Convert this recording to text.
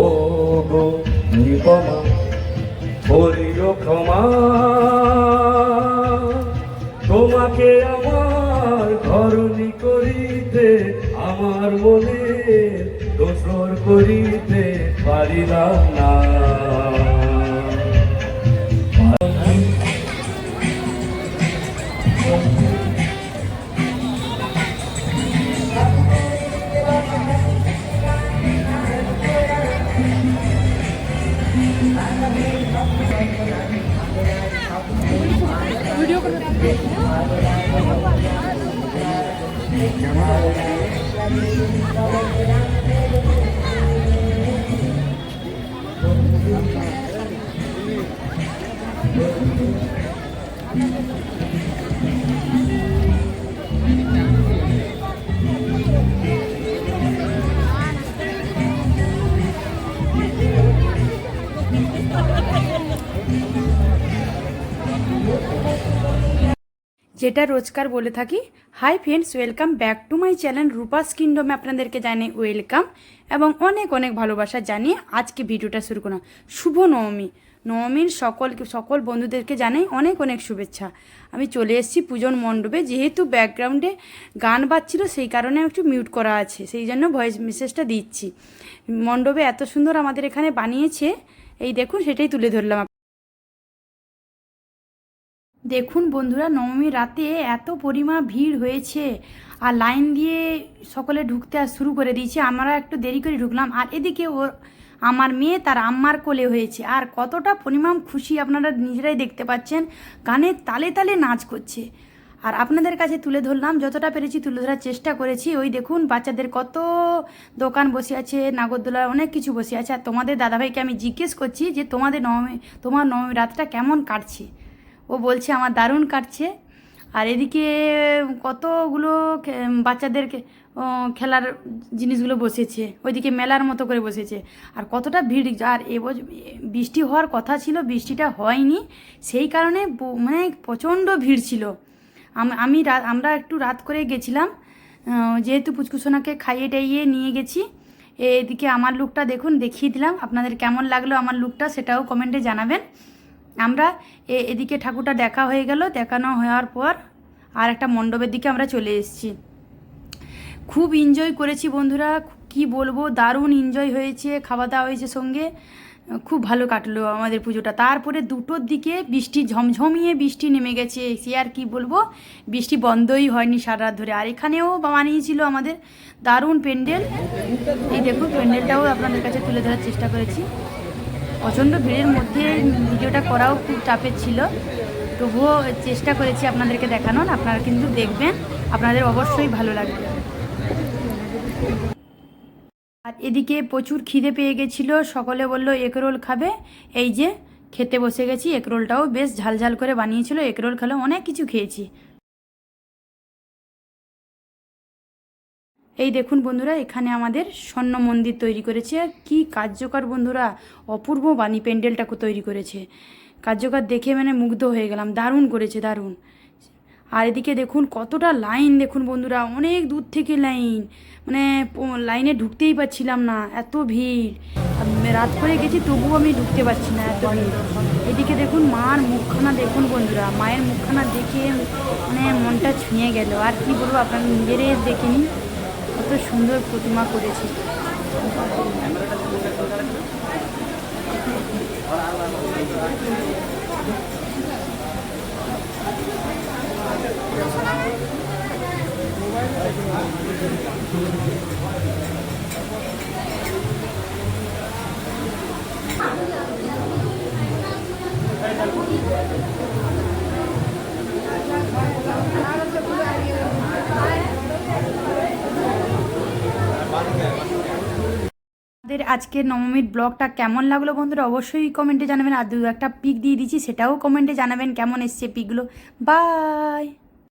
ও গো নিপমা করিও ক্ষমা। তোমাকে আমার ধরণী করিতে, আমার মনে দোসর করিতে পারিলাম না। वीडियो कर Thank you. যেটা রোজকার বলে থাকি। Hi friends welcome back to my channel Rupa's কিংডমে আপনাদেরকে জানাই ওয়েলকাম এবং অনেক অনেক ভালোবাসা জানিয়ে আজকে ভিডিওটা শুরু করলাম। শুভ নবমী। নবমীর সকল সকল বন্ধুদেরকে জানাই অনেক অনেক শুভেচ্ছা। আমি চলে এসেছি পূজন মণ্ডপে। যেহেতু ব্যাকগ্রাউন্ডে গান বাজছিল, সেই কারণে একটু মিউট করা আছে। সেই জন্য ভয়েস মেসেজটা দিচ্ছি। মণ্ডপে এত সুন্দর আমাদের এখানে বানিয়েছে। এই দেখুন, সেটাই তুলে ধরলাম। দেখুন বন্ধুরা, নবমী রাতে এত পরিমাণ ভিড় হয়েছে আর লাইন দিয়ে সকলে ঢুকতে শুরু করে দিয়েছে। আমরা একটু দেরি করে ঢুকলাম আর এদিকে ওর আমার মেয়ে তার আম্মার কোলে হয়েছে আর কতটা পরিমাণ খুশি আপনারা নিজেরাই দেখতে পাচ্ছেন। গানের তালে তালে নাচ করছে। আর আপনাদের কাছে তুলে ধরলাম, যতটা পেরেছি তুলে ধরার চেষ্টা করেছি। ওই দেখুন, বাচ্চাদের কত দোকান বসে আছে নাগরদোলা অনেক কিছু বসে আছে। আর তোমাদের দাদাভাইকে আমি জিজ্ঞেস করছি যে তোমাদের নবমী, তোমার নবমী রাতটা কেমন কাটছে? ও বলছে, আমার দারুণ কাটছে। আর এদিকে কতগুলো বাচ্চাদের খেলার জিনিসগুলো বসেছে, ওইদিকে মেলার মতো করে বসেছে। আর কতটা ভিড়, আর এবছ বৃষ্টি হওয়ার কথা ছিল, বৃষ্টিটা হয়নি, সেই কারণে মানে প্রচণ্ড ভিড় ছিল। আমি আমরা একটু রাত করে গেছিলাম যেহেতু পুচকুসোনাকে খাইয়ে টাইয়ে নিয়ে গেছি, এদিকে আমার লুকটা দেখুন, দেখিয়ে দিলাম। আপনাদের কেমন লাগল আমার লুকটা, সেটাও কমেন্টে জানাবেন। আমরা এ- এদিকে ঠাকুরটা দেখা হয়ে গেল, দেখানো হওয়ার পর আর একটা মণ্ডপের দিকে আমরা চলে এসেছি। খুব এনজয় করেছি বন্ধুরা কি বলব, দারুণ এনজয় হয়েছে খাওয়া দাওয়া হয়েছে সঙ্গে। খুব ভালো কাটলো আমাদের পুজোটা। তারপরে দুটোর দিকে বৃষ্টি, ঝমঝমিয়ে বৃষ্টি নেমে গেছে, সে আর কি বলব, বৃষ্টি বন্ধই হয়নি সারা রাত ধরে। আর এখানেও বানিয়েছিল আমাদের দারুণ প্যান্ডেল। এই দেখুন, প্যান্ডেলটাও আপনাদের কাছে তুলে ধরার চেষ্টা করেছি। প্রচণ্ড ভিড়ের মধ্যে ভিডিওটা করাও খুব চাপের ছিল। তবুও চেষ্টা করেছি আপনাদেরকে দেখানোর, আপনারা কিন্তু দেখবেন, আপনাদের অবশ্যই ভালো লাগবে। আর এদিকে প্রচুর খিদে পেয়ে গেছিল, সকলে বলল, এগরোল খাবে? এই যে, খেতে বসে গেছি, এগরোলটাও বেশ ঝালঝাল করে বানিয়েছিল, এগরোল খেলে অনেক কিছু খেয়েছি। এই দেখুন বন্ধুরা, এখানে আমাদের স্বর্ণ মন্দির তৈরি করেছে। আর কি কার্যকর বন্ধুরা, অপূর্ব বাণী প্যান্ডেলটাকে তৈরি করেছে। কার্যকর দেখে মানে মুগ্ধ হয়ে গেলাম, দারুণ করেছে, দারুণ। আর এদিকে দেখুন কতটা লাইন, দেখুন বন্ধুরা, অনেক দূর থেকে লাইন। মানে লাইনে ঢুকতেই পারছিলাম না, এত ভিড়। রাত করে গেছি, তবুও আমি ঢুকতে পারছি না, এত ভিড়। এদিকে দেখুন মার মুখখানা, দেখুন বন্ধুরা, মায়ের মুখখানা দেখে মানে মনটা ছুঁয়ে গেল। আর কি বলব, আপনার নিজেরাই দেখে কত সুন্দর প্রতিমা করেছি। আজকের নবমীর ব্লগটা কেমন লাগল বন্ধুরা? অবশ্যই কমেন্টে জানাবেন। আর দু একটা পিক দিয়ে দিচ্ছি সেটাও কমেন্টে জানাবেন কেমন এসছে পিকগুলো বাই